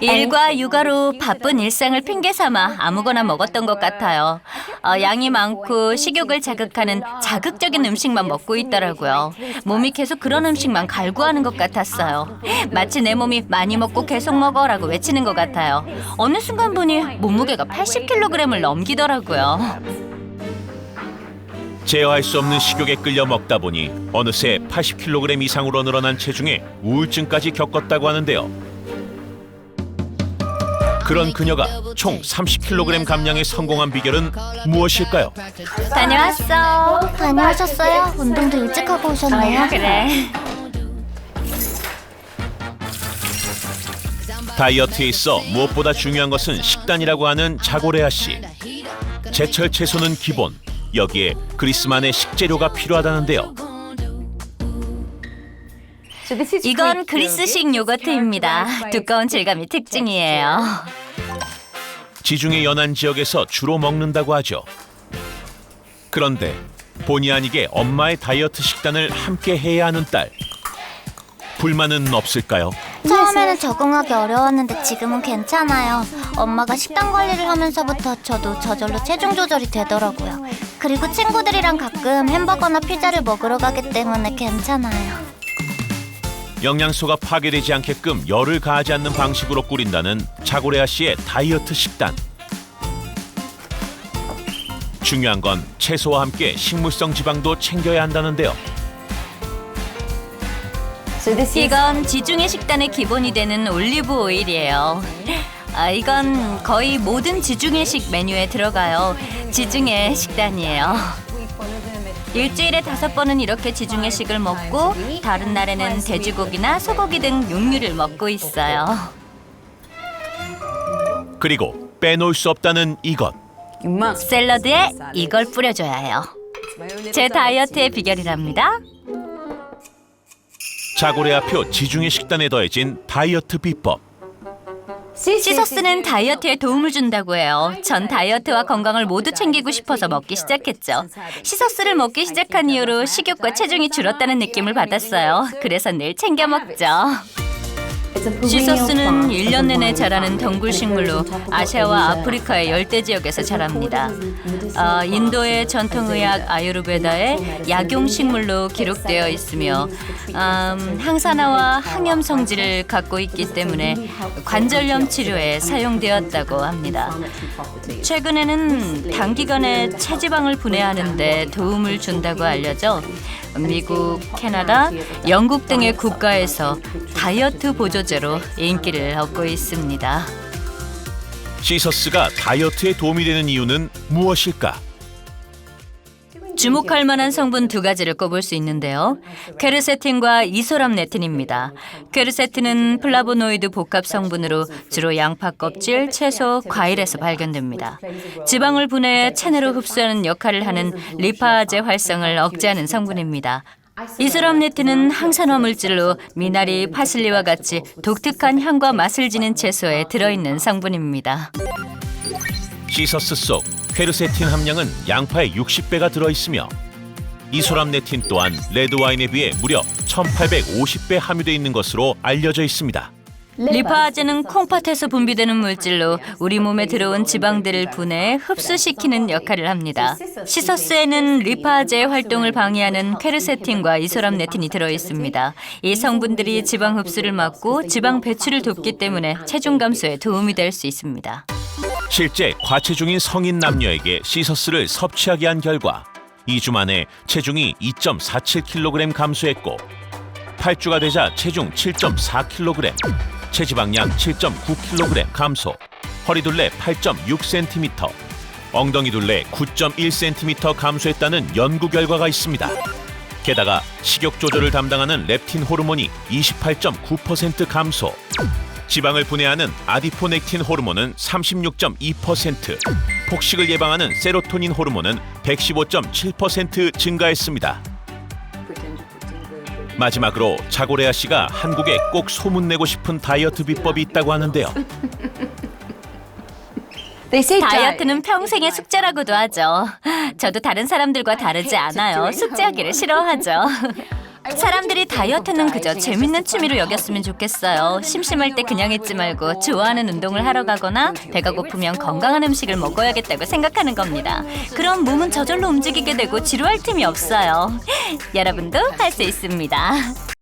일과 육아로 바쁜 일상을 핑계 삼아 아무거나 먹었던 것 같아요. 어, 양이 많고 식욕을 자극하는 자극적인 음식만 먹고 있더라고요. 몸이 계속 그런 음식만 갈구하는 것 같았어요. 마치 내 몸이 많이 먹고 계속 먹어라고 외치는 것 같아요. 어느 순간 보니 몸무게가 80kg을 넘기더라고요. 제어할 수 없는 식욕에 끌려 먹다 보니 어느새 80kg 이상으로 늘어난 체중에 우울증까지 겪었다고 하는데요. 그런 그녀가 총 30kg 감량에 성공한 비결은 무엇일까요? 다녀왔어. 다녀오셨어요? 운동도 일찍 하고 오셨네요. 그래. 다이어트에 있어 무엇보다 중요한 것은 식단이라고 하는 자고레아 씨. 제철 채소는 기본. 여기에 그리스만의 식재료가 필요하다는데요. 이건 그리스식 요거트입니다. 두꺼운 질감이 특징이에요. 지중해 연안 지역에서 주로 먹는다고 하죠. 그런데 본의 아니게 엄마의 다이어트 식단을 함께 해야 하는 딸. 불만은 없을까요? 처음에는 적응하기 어려웠는데 지금은 괜찮아요. 엄마가 식단 관리를 하면서부터 저도 저절로 체중 조절이 되더라고요. 그리고 친구들이랑 가끔 햄버거나 피자를 먹으러 가기 때문에 괜찮아요. 영양소가 파괴되지 않게끔 열을 가하지 않는 방식으로 꾸린다는 자고레아 씨의 다이어트 식단. 중요한 건 채소와 함께 식물성 지방도 챙겨야 한다는데요. 이건 지중해 식단의 기본이 되는 올리브 오일이에요. 아, 이건 거의 모든 지중해식 메뉴에 들어가요. 지중해 식단이에요. 일주일에 다섯 번은 이렇게 지중해식을 먹고 다른 날에는 돼지고기나 소고기 등 육류를 먹고 있어요. 그리고 빼놓을 수 없다는 이것. 샐러드에 이걸 뿌려줘야 해요. 제 다이어트의 비결이랍니다. 자고레아표 지중해 식단에 더해진 다이어트 비법. 시소스는 다이어트에 도움을 준다고 해요. 전 다이어트와 건강을 모두 챙기고 싶어서 먹기 시작했죠. 시소스를 먹기 시작한 이후로 식욕과 체중이 줄었다는 느낌을 받았어요. 그래서 늘 챙겨 먹죠. 시소스는 1년 내내 자라는 덩굴 식물로 아시아와 아프리카의 열대 지역에서 자랍니다. 아, 인도의 전통의학 아유르베다의 약용 식물로 기록되어 있으며 음, 항산화와 항염 성질을 갖고 있기 때문에 관절염 치료에 사용되었다고 합니다. 최근에는 단기간에 체지방을 분해하는 데 도움을 준다고 알려져 미국, 캐나다, 영국 등의 국가에서 다이어트 보조 제로 인기를 얻고 있습니다. 시서스가 다이어트에 도움이 되는 이유는 무엇일까? 주목할 만한 성분 두 가지를 꼽을 수 있는데요. 케르세틴과 이소람네틴입니다. 케르세틴은 플라보노이드 복합 성분으로 주로 양파 껍질, 채소, 과일에서 발견됩니다. 지방을 분해해 체내로 흡수하는 역할을 하는 리파제 활성을 억제하는 성분입니다. 이소람네틴은 항산화 물질로 미나리, 파슬리와 같이 독특한 향과 맛을 지닌 채소에 들어있는 성분입니다. 시서스 속 퀘르세틴 함량은 양파의 60배가 들어있으며 이소람네틴 또한 레드와인에 비해 무려 1850배 함유되어 있는 것으로 알려져 있습니다. 리파아제는 콩팥에서 분비되는 물질로 우리 몸에 들어온 지방들을 분해해 흡수시키는 역할을 합니다. 시서스에는 리파아제의 활동을 방해하는 케르세틴과 이소람네틴이 들어 있습니다. 이 성분들이 지방 흡수를 막고 지방 배출을 돕기 때문에 체중 감소에 도움이 될 수 있습니다. 실제 과체중인 성인 남녀에게 시서스를 섭취하게 한 결과 2주 만에 체중이 2.47kg 감소했고 8주가 되자 체중 7.4kg, 체지방량 7.9kg 감소, 허리둘레 8.6cm, 엉덩이둘레 9.1cm 감소했다는 연구 결과가 있습니다. 게다가 식욕 조절을 담당하는 렙틴 호르몬이 28.9% 감소, 지방을 분해하는 아디포넥틴 호르몬은 36.2%, 폭식을 예방하는 세로토닌 호르몬은 115.7% 증가했습니다. 마지막으로 자고레아 씨가 한국에 꼭 소문내고 싶은 다이어트 비법이 있다고 하는데요. 다이어트는 평생의 숙제라고도 하죠. 저도 다른 사람들과 다르지 않아요. 숙제하기를 싫어하죠. 사람들이 다이어트는 그저 재밌는 취미로 여겼으면 좋겠어요. 심심할 때 그냥 있지 말고 좋아하는 운동을 하러 가거나 배가 고프면 건강한 음식을 먹어야겠다고 생각하는 겁니다. 그럼 몸은 저절로 움직이게 되고 지루할 틈이 없어요. 여러분도 할 수 있습니다.